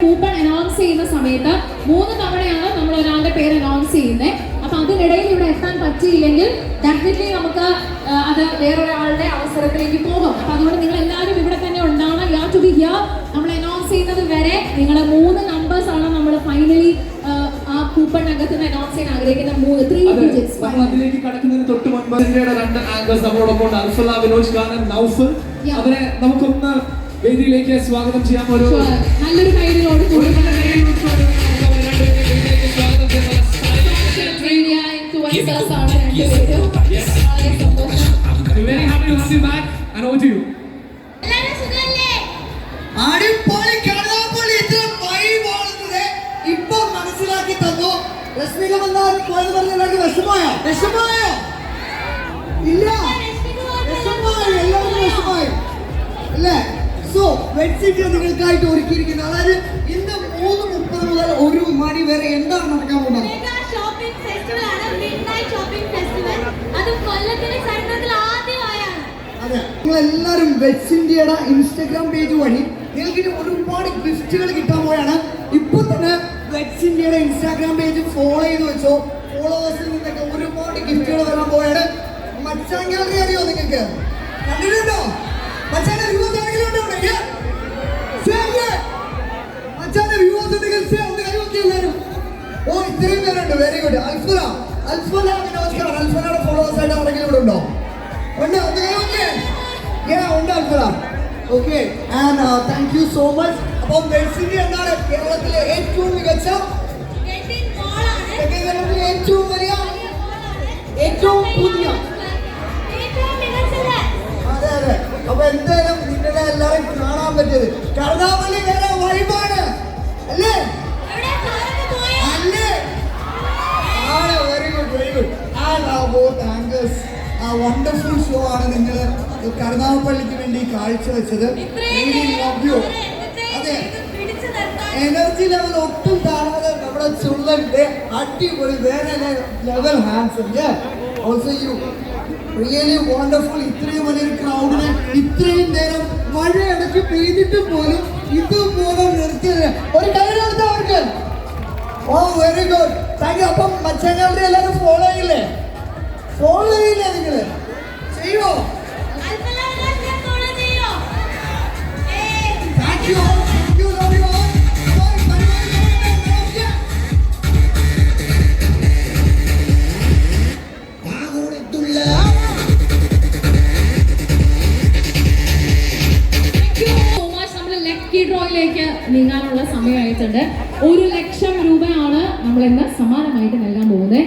Coupon announce ചെയ്യുന്ന സമയത്ത് മൂന്ന് തവണയാണ് നമ്മൾ ഒരാളുടെ പേര് അനൗൺസ് ചെയ്യുന്നത് അപ്പൊ അതിനിടയിൽ ഇവിടെ എത്താൻ പറ്റിയില്ലെങ്കിൽ ഡെഫിനറ്റ്ലി നമുക്ക് അത് വേറൊരാളുടെ അവസരത്തിലേക്ക് പോകും. അപ്പൊ അതുകൊണ്ട് നിങ്ങൾ എല്ലാവരും ഇവിടെ തന്നെ ഉണ്ടാവണം. യാ ടു ബി ഹിയർ നമ്മൾ അനൗൺസ് ചെയ്യുന്നത് വരെ നിങ്ങളുടെ മൂന്ന് നമ്പേഴ്സ് ആണ് നമ്മൾ ഫൈനലി ആ കൂപ്പൺ അകത്ത് നിന്ന് അനൗൺസ് ചെയ്യാൻ ആഗ്രഹിക്കുന്ന മൂന്ന് ത്രീ ഡിജിറ്റ്സ് അതിലേക്ക് കടക്കുന്നതിന് തൊട്ട് മുൻപ് ഇന്ത്യയുടെ രണ്ട് ആങ്കേഴ്സ് നമ്മളോടൊപ്പം ഉണ്ട്. അൽഫല ഖാൻ നൗഫൽ അവരെ നമുക്കൊന്ന് വേദിയിലേക്ക് സ്വാഗതം ചെയ്യാൻ ഒരു നല്ലൊരു കൈഡിനോട് ഒരു കൂടി നല്ല കൈയ്യടി കൊടുത്തുകൊണ്ട് നമുക്ക് അവരെ രണ്ടുപേരെയും വേദിയിലേക്ക് സ്വാഗതം ചെയ്യുന്നത് Media influencers ആണ് രണ്ടുപേരും വളരെ സന്തോഷം very happy to have you back and over to you എല്ലാരും സുഖല്ലേ അടിപൊളി കടലാപ്പൊളി ഇത്ര വൈബാണെന്നത് ഇപ്പൊ മനസ്സിലാക്കി തന്നു രശ്മിക വന്നാൽ പോയത് പറഞ്ഞ വിഷമായോ വിഷമമായോ വെഡ്സിറ്റി നിങ്ങൾക്കായിട്ട് ഒരുക്കിയിരിക്കുന്നത് അതായത് ഇന്ന് മൂന്ന് മുപ്പത് മുതൽ ഒരു മണി വരെ എന്താണ് നടക്കാൻ പോകുന്നത്? അത് നിങ്ങൾ എല്ലാവരും വെസ്റ്റ് ഇന്ത്യയുടെ ഇൻസ്റ്റാഗ്രാം പേജ് വഴി നിങ്ങൾക്ക് ഇനി ഒരുപാട് ഗിഫ്റ്റുകൾ കിട്ടാൻ പോയാണ് ഇപ്പൊ തന്നെ വെസ്റ്റ് ഇന്ത്യയുടെ ഇൻസ്റ്റാഗ്രാം പേജ് ഫോളോ ചെയ്ത് വെച്ചോ. ഫോളോവേഴ്സിൽ നിന്നൊക്കെ ഒരുപാട് ഗിഫ്റ്റുകൾ വരാൻ പോയാണ് മച്ചാൻ ഗാലറി അറിയോ നിങ്ങൾക്ക്? കണ്ടിട്ടുണ്ടോ? മച്ചാൻ വ്യൂസ് ഒന്ന് കൈ നോക്കി എല്ലാവരും ഓ ഇത്രയും പേരുണ്ട്. Very good Al-Falah. അൽഫല നമസ്കാരം. അൽഫലയുടെ ഫോളോവേഴ്സ് ആയിട്ട് ആരെങ്കിലും ഇവിടെ ഉണ്ടോ? ഉണ്ട്? ഒന്ന് കൈ നോക്കിയേ Yeah, ഉണ്ട് Alfala. Okay and thank you so much അപ്പോൾ മെഴ്സിറ്റി എന്താണ് കേരളത്തിലെ ഏറ്റവും മികച്ച വണ്ടർഫുൾ ഷോ ആണ് നിങ്ങൾ കരുനാഗപ്പള്ളിക്ക് വേണ്ടി കാഴ്ചവെച്ചത്. അതെ എനർജി ലെവൽ ഒട്ടും താഴാതെ നമ്മുടെ ചുള്ളന്റെ അടിപൊളി വേറെ level hands also you really wonderful ഇത്രയും വലിയൊരു ക്രൗഡിനെ ഇത്രയും നേരം മഴ അടച്ച് പെയ്തിട്ട് പോലും ഇതുപോലെ നിർത്തിയത്. ഒരു കൈ കൊടുത്ത അവർക്ക്? Oh very good thank you അപ്പം മച്ചങ്ങളുടെ എല്ലാവരും ഫോളോ ചെയ്യില്ലേ? അൽഫലാവിനെ ഫോളോ ചെയ്യോ? താങ്ക് യു ഡ്രോയിലേക്ക് നീങ്ങാനുള്ള സമയമായിട്ടുണ്ട്. ഒരു ലക്ഷം രൂപയാണ് നമ്മൾ ഇന്ന് സമ്മാനമായിട്ട് നൽകാൻ പോകുന്നത്.